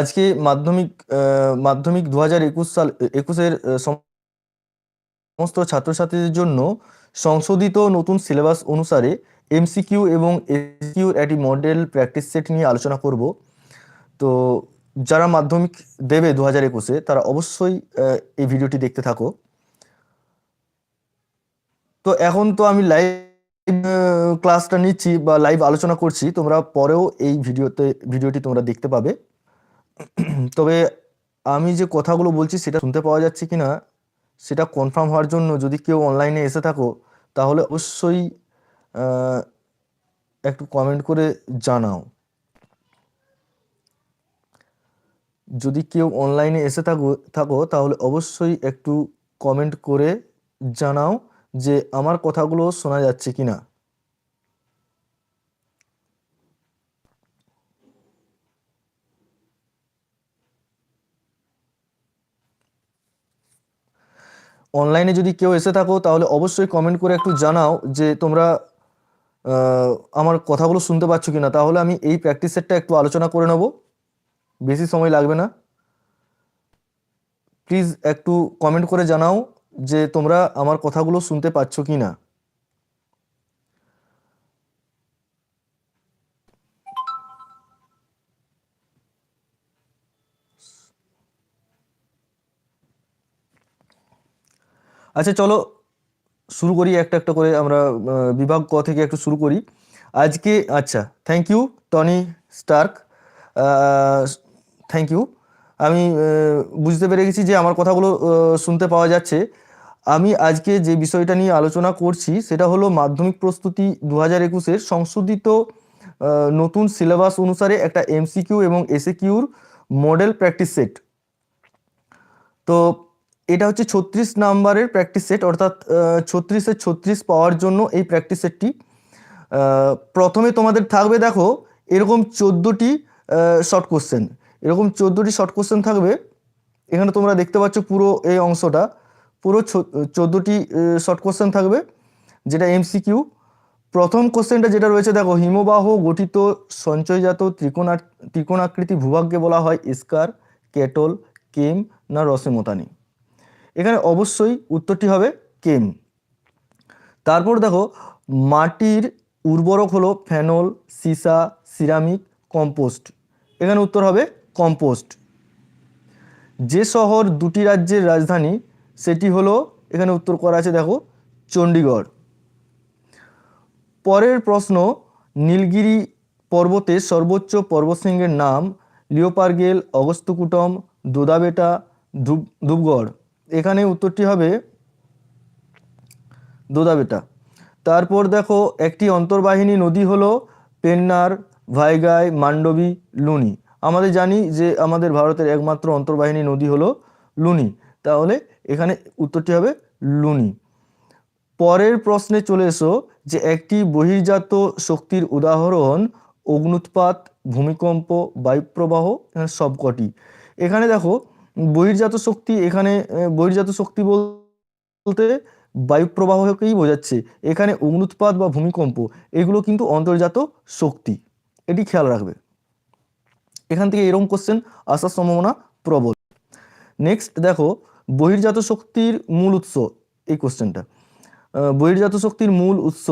আজকে মাধ্যমিক মাধ্যমিক দু হাজার একুশ সাল, একুশের সমস্ত ছাত্রছাত্রীদের জন্য সংশোধিত নতুন সিলেবাস অনুসারে এমসিকিউ এবং এসকিউর একটি মডেল প্র্যাকটিস সেট নিয়ে আলোচনা করব। তো যারা মাধ্যমিক দেবে দু হাজার একুশে, তারা অবশ্যই এই ভিডিওটি দেখতে থাকো। তো এখন তো আমি লাইভ ক্লাসটা নিচ্ছি বা লাইভ আলোচনা করছি, তোমরা পরেও এই ভিডিওতে, ভিডিওটি তোমরা দেখতে পাবে। তবে আমি যে কথাগুলো বলছি সেটা শুনতে পাওয়া যাচ্ছে কি না সেটা কনফার্ম হওয়ার জন্য যদি কেউ অনলাইনে এসে থাকো, তাহলে অবশ্যই একটু কমেন্ট করে জানাও। যদি কেউ অনলাইনে এসে থাকো থাকো, তাহলে অবশ্যই একটু কমেন্ট করে জানাও যে আমার কথাগুলো শোনা যাচ্ছে কিনা। অনলাইনে যদি কেউ এসে থাকো, তাহলে অবশ্যই কমেন্ট করে একটু জানাও যে তোমরা আমার কথাগুলো শুনতে পাচ্ছ কি না তাহলে আমি এই প্র্যাকটিস সেটটা একটু আলোচনা করে নেব। বেশি সময় লাগবে না। প্লিজ একটু কমেন্ট করে জানাও যে তোমরা আমার কথাগুলো শুনতে পাচ্ছ কি না আচ্ছা চলো শুরু করি একটা একটা করে আমরা বিভাগ ক থেকে একটু শুরু করি। আজকে আচ্ছা thank you Tony Stark. Thank you আমি বুঝতে পেরে গেছি যে আমার কথাগুলো শুনতে পাওয়া যাচ্ছে। আমি আজকে যে বিষয়টা নিয়ে আলোচনা করছি, সেটা হলো মাধ্যমিক প্রস্তুতি দু হাজার একুশের সংশোধিত নতুন সিলেবাস অনুসারে একটা এমসিকিউ এবং এসএকিউর মডেল প্র্যাকটিস সেট। তো এটা হচ্ছে ছত্রিশ নাম্বারের প্র্যাকটিস সেট অর্থাৎ ছত্রিশে ছত্রিশ পাওয়ার জন্য এই প্র্যাকটিস সেটটি প্রথমে তোমাদের থাকবে দেখো, এরকম চোদ্দোটি শর্ট কোশ্চেন এরকম চোদ্দোটি শর্ট কোশ্চেন থাকবে। এখানে তোমরা দেখতে পাচ্ছ পুরো এই অংশটা। পুরো চোদ্দোটি শর্ট কোশ্চেন থাকবে, যেটা এমসিকিউ প্রথম কোশ্চেনটা যেটা রয়েছে দেখো, হিমবাহ গঠিত সঞ্চয়জাত ত্রিকোণা, ত্রিকোণাকৃতি ভূভাগকে বলা হয় ইস্কার কেটল, কেম না রসেমতানি এখানে অবশ্যই উত্তরটি হবে কেম তারপর দেখো, মাটির উর্বরক হলো ফেনল, সীসা, সিরামিক, কম্পোস্ট। এখানে উত্তর হবে কম্পোস্ট। যে শহর দুটি রাজ্যের রাজধানী, সেটি হলো, এখানে উত্তর করা আছে দেখো, চণ্ডীগড়। পরের প্রশ্ন, নীলগিরি পর্বতের সর্বোচ্চ পর্বতশৃঙ্গের নাম লিওপার্গেল, অগস্ত্যকুটম, দোদাবেটা, ধূপ, ধূপগড়। এখানে উত্তরটি হবে দোদাবেটা। তারপর দেখো, একটি অন্তর্বাহিনী নদী হলো পেন্নার, ভাইগাই, মান্ডবী, লুনি। আমাদের জানি যে আমাদের ভারতের একমাত্র অন্তর্বাহিনী নদী হলো লুনি। তাহলে এখানে উত্তরটি হবে লুনি। পরের প্রশ্নে চলে এসো যে একটি বহির্জাত শক্তির উদাহরণ অগ্নুৎপাত, ভূমিকম্প, বায়ুপ্রবাহ সবকটি। এখানে দেখো বহির্জাত শক্তি এখানে বহির্জাত শক্তি বলতে বায়ুপ্রবাহকেই বোঝাচ্ছে। এখানে অগ্নুৎপাত বা ভূমিকম্প, এগুলো কিন্তু অন্তর্জাত শক্তি। এটি খেয়াল রাখবে। এখান থেকে এরকম কোশ্চেন আসার সম্ভাবনা প্রবল। নেক্সট দেখো, বহির্জাত শক্তির মূল উৎস, এই কোশ্চেনটা বহির্জাত শক্তির মূল উৎস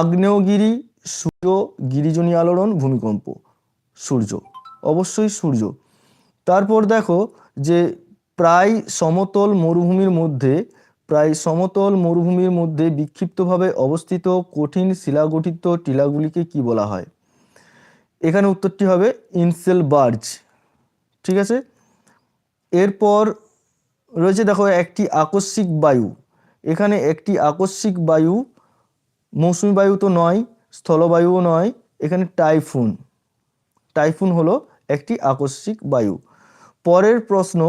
আগ্নেয়গিরি, সূর্য, গিরিজনী আলোড়ন, ভূমিকম্প, সূর্য। অবশ্যই সূর্য। তারপর দেখো যে প্রায় সমতল মরুভূমির মধ্যে, প্রায় সমতল মরুভূমির মধ্যে বিক্ষিপ্তভাবে অবস্থিত কঠিন শিলাগঠিত টিলাগুলিকে কি বলা হয়? এখানে উত্তরটি হবে ইনসেল বার্জ। ঠিক আছে? এরপর রয়েছে দেখো একটি আকস্মিক বায়ু। এখানে একটি আকস্মিক বায়ু, মৌসুমী বায়ু তো নয়, স্থলবায়ুও নয়, এখানে টাইফুন। টাইফুন হলো একটি আকস্মিক বায়ু। পরের প্রশ্ন,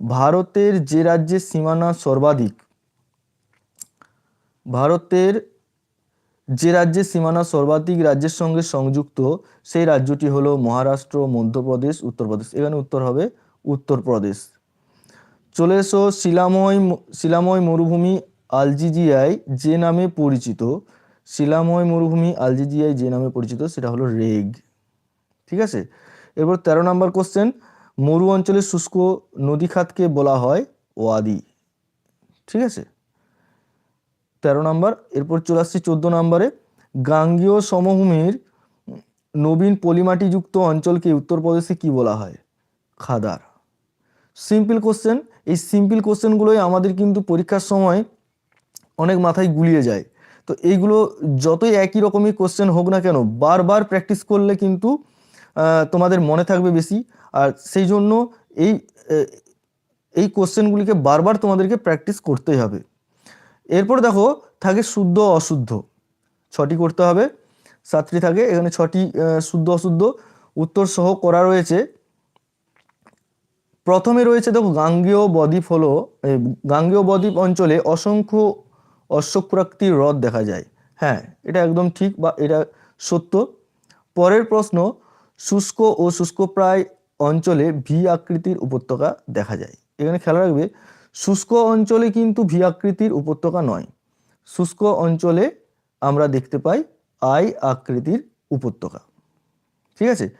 ভারতের যে রাজ্যের সীমানা সর্বাধিক? ভারতের যে রাজ্যের সীমানা সর্বাধিক রাজ্যের সঙ্গে সংযুক্ত, সেই রাজ্যটি হলো মহারাষ্ট্র, মধ্যপ্রদেশ, উত্তরপ্রদেশ। এখানে উত্তর হবে উত্তরপ্রদেশ। চলে এসো শিলাময় শিলাময় মরুভূমি আলজিজিয়ায়, যে নামে পরিচিত। শিলাময় মরুভূমি আলজিজিয়ায় যে নামে পরিচিত, সেটা হলো রেগ। ঠিক আছে? এরপর তেরো নম্বর কোশ্চেন মরু অঞ্চলের শুষ্ক নদী খাতকে বলা হয় ওয়াদি। ঠিক আছে? তেরো নম্বর, এরপর চলে আসছি চোদ্দ নম্বরে। গাঙ্গীয় সমভূমির নবীন পলিমাটিযুক্ত অঞ্চলকে উত্তরপ্রদেশে কি বলা হয়? খাদার। Simple question. এই সিম্পল কোশ্চেনগুলোই আমাদের কিন্তু পরীক্ষার সময় অনেক মাথায় গুলিয়ে যায়। তো এইগুলো যতই একই রকমই কোশ্চেন হোক না কেন, বারবার প্র্যাকটিস করলে কিন্তু তোমাদের মনে থাকবে বেশি। আর সেই জন্য এই এই কোশ্চেনগুলিকে বারবার তোমাদেরকে প্র্যাকটিস করতেই হবে। এরপর দেখো, থাকে শুদ্ধ অশুদ্ধ। ছটি করতে হবে। সাতটি থাকে, এখানে ছটি শুদ্ধ অশুদ্ধ। উত্তর সহ করা রয়েছে। প্রথমে রয়েছে দেখো, গাঙ্গেয় বদ্বীপ হলো গাঙ্গেয় বদ্বীপ অঞ্চলে অসংখ্য অশ্বপ্রাকৃতির হ্রদ দেখা যায়। হ্যাঁ এটা একদম ঠিক বা এটা সত্য। পরের প্রশ্ন, শুষ্ক ও শুষ্কপ্রায় অঞ্চলে ভি আকৃতির উপত্যকা দেখা যায়। এখানে খেয়াল রাখবে, শুষ্ক অঞ্চলে কিন্তু ভি আকৃতির উপত্যকা নয়। শুষ্ক অঞ্চলে আমরা দেখতে পাই আই আকৃতির উপত্যকা। ঠিক আছে?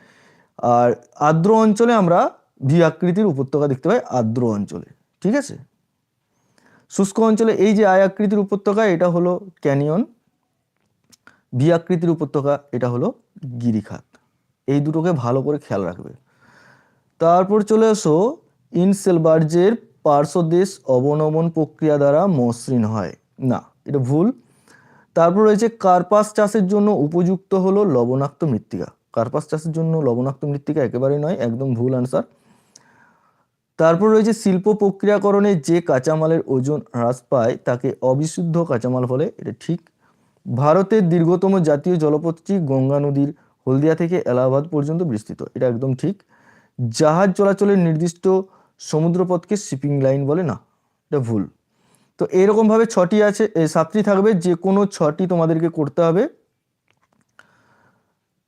আর আর্দ্র অঞ্চলে আমরা ভি আকৃতির উপত্যকা দেখতে পাই আর্দ্র অঞ্চলে। ঠিক আছে? শুষ্ক অঞ্চলে এই যে আয় আকৃতির উপত্যকা, এটা হলো ক্যানিয়ন। ভি আকৃতির উপত্যকা, এটা হলো গিরিখাত। এই দুটোকে ভালো করে খেয়াল রাখবে। তারপর চলে আসো ইনসেলবার্জের পার্শ্বদেশ অবনমন প্রক্রিয়া দ্বারা মসৃণ হয়। না, এটা ভুল। তারপর রয়েছে কার্পাস চাষের জন্য উপযুক্ত হলো লবণাক্ত মৃত্তিকা। কার্পাস চাষের জন্য লবণাক্ত মৃত্তিকা একেবারেই নয়, একদম ভুল আনসার তারপর রয়েছে শিল্প প্রক্রিয়াকরণে যে কাঁচামালের ওজন হ্রাস পায়, তাকে অবিশুদ্ধ কাঁচামাল বলে, এটা ঠিক। ভারতের দীর্ঘতম জাতীয় জলপথটি গঙ্গা নদীর হলদিয়া থেকে এলাহাবাদ পর্যন্ত বিস্তৃত, এটা একদম ঠিক। জাহাজ চলাচলের নির্দিষ্ট সমুদ্রপথকে শিপিং লাইন বলে না, এটা ভুল। তো এরকমভাবে ছটি আছে সাতটি থাকবে, যে কোনো ছটি তোমাদেরকে করতে হবে।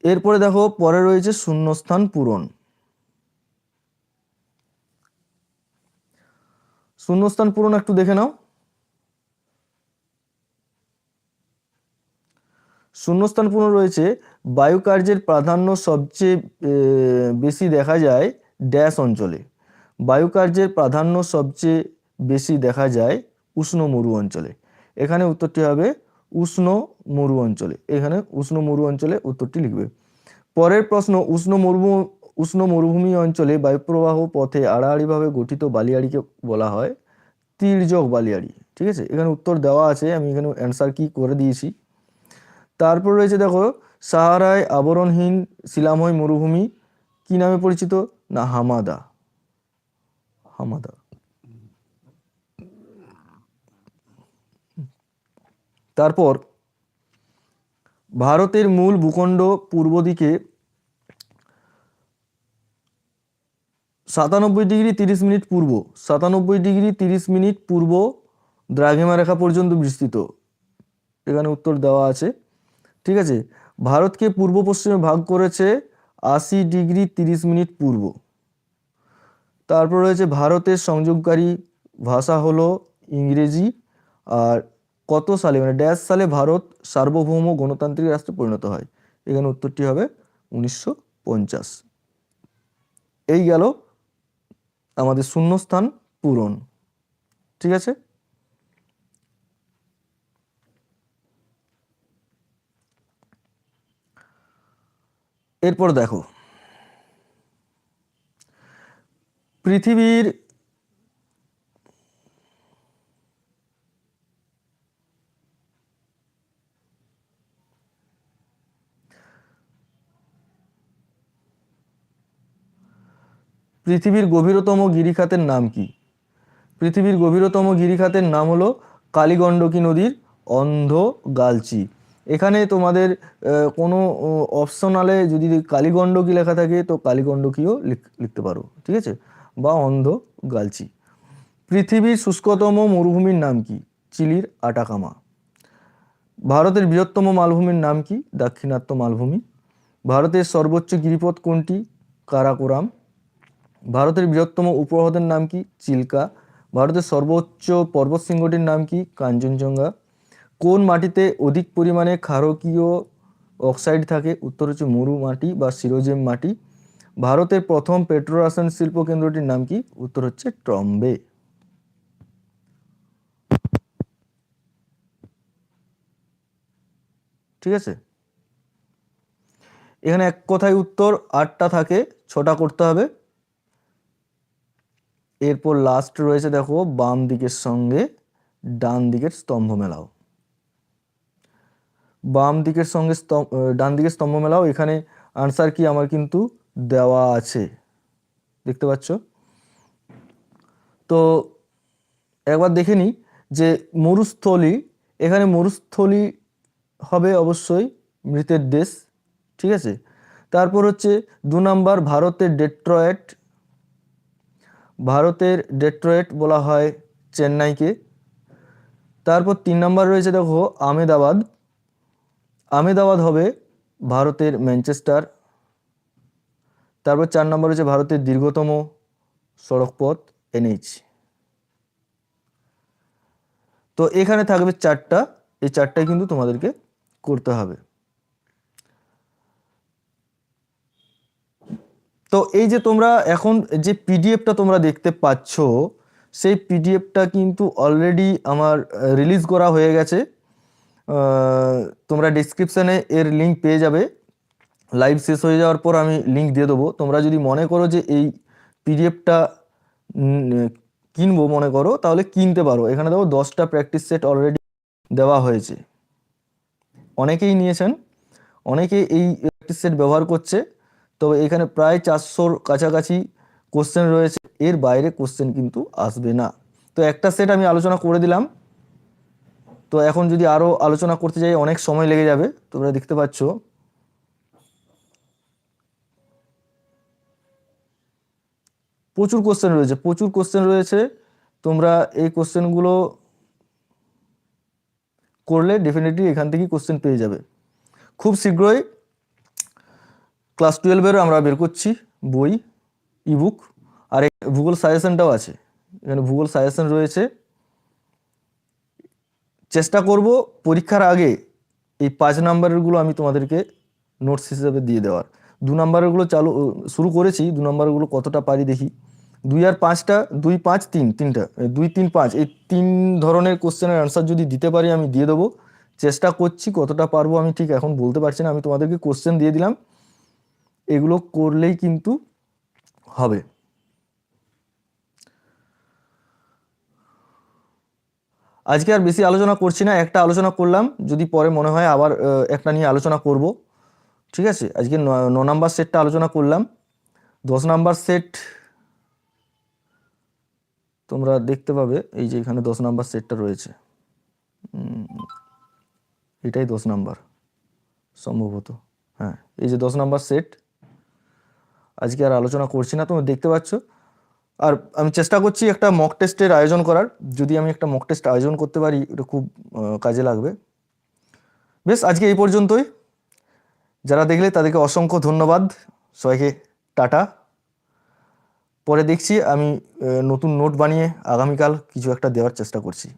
এরপরে দেখো, পরে রয়েছে শূন্যস্থান পূরণ। শূন্যস্থান পূরণ একটু দেখে নাও। শূন্যস্থান পূরণ রয়েছে। বায়ু কার্যের প্রাধান্য সবচেয়ে বেশি দেখা যায় ড্যাশ অঞ্চলে। বায়ু কার্যের প্রাধান্য সবচেয়ে বেশি দেখা যায় উষ্ণ মরু অঞ্চলে। এখানে উত্তরটি হবে উষ্ণ মরু অঞ্চলে। এখানে উষ্ণ মরু অঞ্চলে উত্তরটি লিখবে। পরের প্রশ্ন, উষ্ণ মরুভূমি উষ্ণ মরুভূমি অঞ্চলে বায়ুপ্রবাহ পথে আড়াআড়িভাবে গঠিত বালিয়াড়িকে বলা হয় তির্যক বালিয়াড়ি। ঠিক আছে? এখানে উত্তর দেওয়া আছে। আমি এখানে অ্যান্সার কি করে দিয়েছি? তারপর রয়েছে দেখো, সাহারায় আবরণহীন শিলাময় মরুভূমি, কি নামে পরিচিত? না, হামাদা। হামাদা। তারপর, ভারতের মূল ভূখণ্ড পূর্ব দিকে সাতানব্বই ডিগ্রি তিরিশ মিনিট পূর্ব, সাতানব্বই ডিগ্রি তিরিশ মিনিট পূর্ব দ্রাঘিমা রেখা পর্যন্ত বিস্তৃত। এখানে উত্তর দেওয়া আছে। ঠিক আছে? ভারতকে পূর্ব পশ্চিমে ভাগ করেছে আশি ডিগ্রি তিরিশ মিনিট পূর্ব। তারপর রয়েছে ভারতের সংযোগকারী ভাষা হলো ইংরেজি। আর কত সালে? মানে ড্যাশ সালে ভারত সার্বভৌম গণতান্ত্রিক রাষ্ট্রে পরিণত হয়। এখানে উত্তরটি হবে উনিশশো পঞ্চাশ। এই গেল আমাদের শূন্যস্থান পূরণ। ঠিক আছে? এরপর দেখো। পৃথিবীর পৃথিবীর গভীরতম গিরিখাতের নাম কি? পৃথিবীর গভীরতম গিরিখাতের নাম হলো কালীগণ্ডকী নদীর অন্ধ গালচি। এখানে তোমাদের কোনো অপশনালে যদি কালীগণ্ডকী লেখা থাকে, তো কালীগণ্ডকীও লিখ- লিখতে পারো, ঠিক আছে? বা অন্ধ গালচি পৃথিবীর শুষ্কতম মরুভূমির নাম কি? চিলির আটাকামা। ভারতের বৃহত্তম মালভূমির নাম কি? দাক্ষিণাত্য মালভূমি। ভারতের সর্বোচ্চ গিরিপথ কোনটি? কারাকোরাম। ভারতের বৃহত্তম উপহ্রদের নাম কি? চিল্কা। ভারতের সর্বোচ্চ পর্বত শৃঙ্গটির নাম কি? কাঞ্চনজঙ্ঘা। কোন মাটিতে অধিক পরিমাণে ক্ষারকীয় অক্সাইড থাকে? উত্তর হচ্ছে মরু মাটি বা সিরোজেম মাটি। ভারতের প্রথম পেট্রো রাসায়নিক শিল্প কেন্দ্রটির নাম কি? উত্তর হচ্ছে ট্রম্বে। ঠিক আছে? এখানে এক কথায় উত্তর, আটটা থাকে, ছটা করতে হবে। এরপর লাস্ট রয়েছে দেখো বাম দিকের সঙ্গে ডান দিকের স্তম্ভ মেলাও। বাম দিকের সঙ্গে স্তম্ভ ডান দিকের স্তম্ভ মেলাও, এখানে আনসার কি আমার কিন্তু দেওয়া আছে। দেখতে পাচ্ছ? তো একবার দেখে নিই যে মরুস্থলী, এখানে মরুস্থলী হবে অবশ্যই মৃতের দেশ, ঠিক আছে? তারপর হচ্ছে দু নাম্বার ভারতের ডেট্রয়েট ভারতের ডেট্রয়েট বলা হয় চেন্নাইকে। তারপর তিন নাম্বার রয়েছে দেখো আমেদাবাদ আমেদাবাদ হবে ভারতের ম্যানচেস্টার। তারপর চার নম্বর হচ্ছে ভারতের দীর্ঘতম সড়কপথ, এনএইচ। তো এখানে থাকবে চারটা, এই চারটাই কিন্তু তোমাদেরকে করতে হবে। তো এই যে তোমরা এখন যে পিডিএফটা তোমরা দেখতে পাচ্ছ, সেই পিডিএফটা কিন্তু অলরেডি আমার রিলিজ করা হয়ে গেছে। তোমরা ডিসক্রিপশানে এর লিঙ্ক পেয়ে যাবে। লাইভ শেষ হয়ে যাওয়ার পর আমি লিঙ্ক দিয়ে দেবো। তোমরা যদি মনে করো যে এই পিডিএফটা কিনবো মনে করো, তাহলে কিনতে পারো। এখানে দেখো দশটা প্র্যাকটিস সেট অলরেডি দেওয়া হয়েছে। অনেকেই নিয়েছেন, অনেকে এই প্র্যাকটিস সেট ব্যবহার করছে, তবে এখানে প্রায় চারশোর কাছাকাছি কোশ্চেন রয়েছে। এর বাইরে কোশ্চেন কিন্তু আসবে না। তো একটা সেট আমি আলোচনা করে দিলাম। তো এখন যদি আরও আলোচনা করতে যাই, অনেক সময় লেগে যাবে। তোমরা দেখতে পাচ্ছ। প্রচুর কোশ্চেন রয়েছে, প্রচুর কোশ্চেন রয়েছে। তোমরা এই কোশ্চেনগুলো করলে ডেফিনেটলি এখান থেকেই কোশ্চেন পেয়ে যাবে। খুব শীঘ্রই ক্লাস টুয়েলভেরও আমরা বের করছি, বই ইবুক আর ভূগোল সাজেশনটাও আছে। এখানে ভূগোল সাজেশন রয়েছে। চেষ্টা করব পরীক্ষার আগে এই পাঁচ নাম্বারেরগুলো আমি তোমাদেরকে নোটস হিসেবে দিয়ে দেওয়ার। দু নাম্বারেরগুলো চালু শুরু করেছি, দু নাম্বারগুলো কতটা পারি দেখি। দুই আর পাঁচটা, দুই পাঁচ, তিন, তিনটা দুই, তিন, পাঁচ, এই তিন ধরনের কোশ্চেনের অ্যান্সার যদি দিতে পারি আমি দিয়ে দেবো। চেষ্টা করছি কতটা পারব আমি ঠিক এখন বলতে পারছি না, আমি তোমাদেরকে কোশ্চেন দিয়ে দিলাম। এগুলো করলেই কিন্তু হবে। আজকে আর বেশি আলোচনা করছি না, একটা আলোচনা করলাম, যদি পরে মনে হয় আবার একটা নিয়ে আলোচনা করব। ঠিক আছে? আজকে ন- নাম্বার সেটটা আলোচনা করলাম। দশ নাম্বার সেট তোমরা দেখতে পাবে, এই যে এখানে দশ নাম্বার সেটটা রয়েছে। এটাই দশ নাম্বার, সম্ভবত। হ্যাঁ এই যে দশ নাম্বার সেট, আজকে আর আলোচনা করছি না, তোমরা দেখতে পাচ্ছ? আর আমি চেষ্টা করছি একটা মক টেস্টের আয়োজন করার। যদি আমি একটা মক টেস্ট আয়োজন করতে পারি, এটা খুব কাজে লাগবে। বেশ, আজকে এই পর্যন্তই। যারা দেখলে তাদেরকে অসংখ্য ধন্যবাদ। সবাইকে টাটা। পরে দেখছি আমি নতুন নোট বানিয়ে আগামীকাল কিছু একটা দেওয়ার চেষ্টা করছি।